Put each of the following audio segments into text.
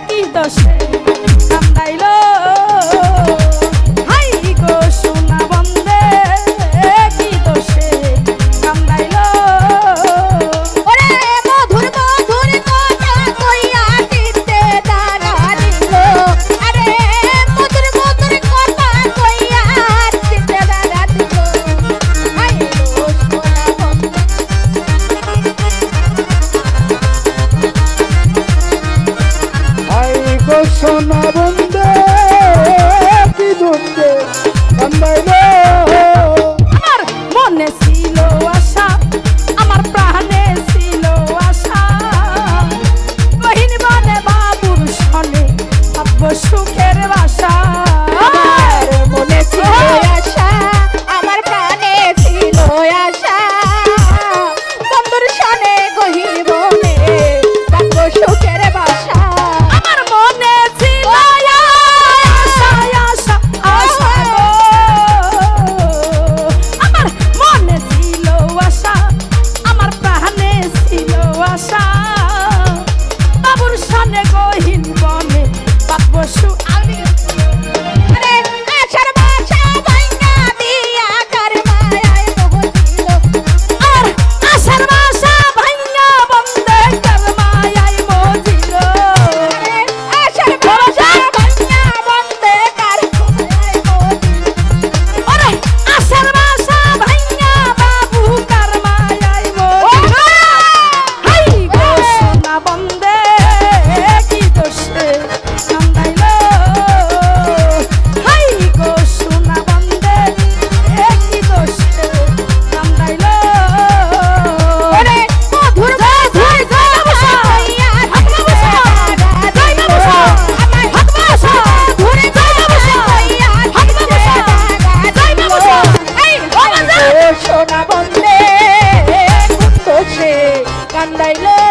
একত্রিশ দশ। না বন্ধে, কি ধরতে কান্দাইল আমার মনে ছিল আশা, আমার প্রাণে ছিল আশা। বহিন বনে বাবুর সনে ভাবব সুখে না বললে সে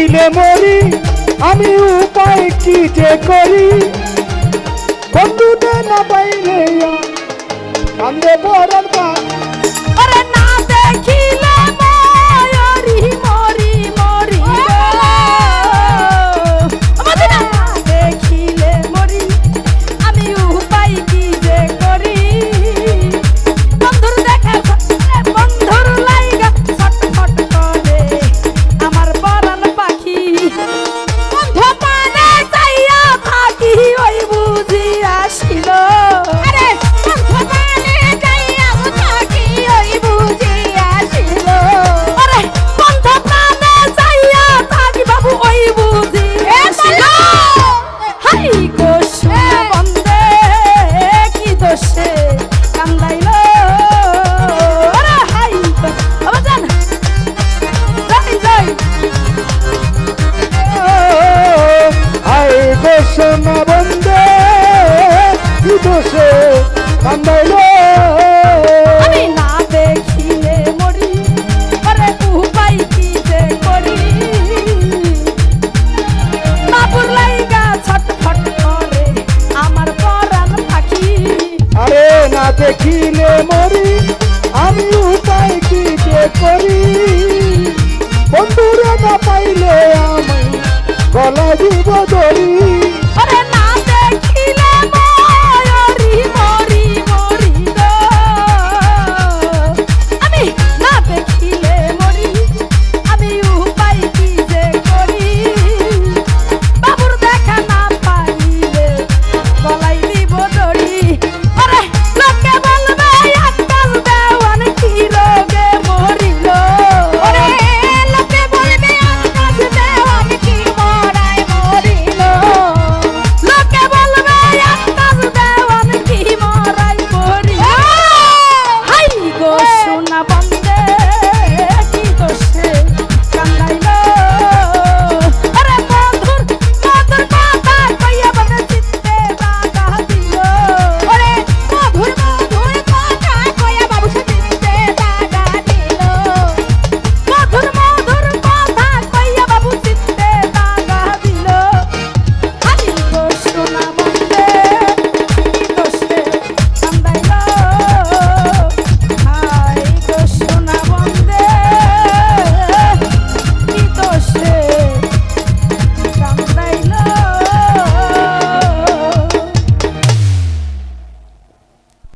দিলে মরি আমি উপায় কি যে করি? বন্ধুদের না পাইলে কান্দে বড় সোনা বন্ধে কি দোষে কান্দাইল। আমি না দেখিলে মরি আরে উপায় কি যে করি? বাবুর লাইগা ছটফট করে আমার পরাণ থাকি আরে না আমি উপায় কি করি? বন্ধুরা না পাইলে আমি গলা দিব দড়ি।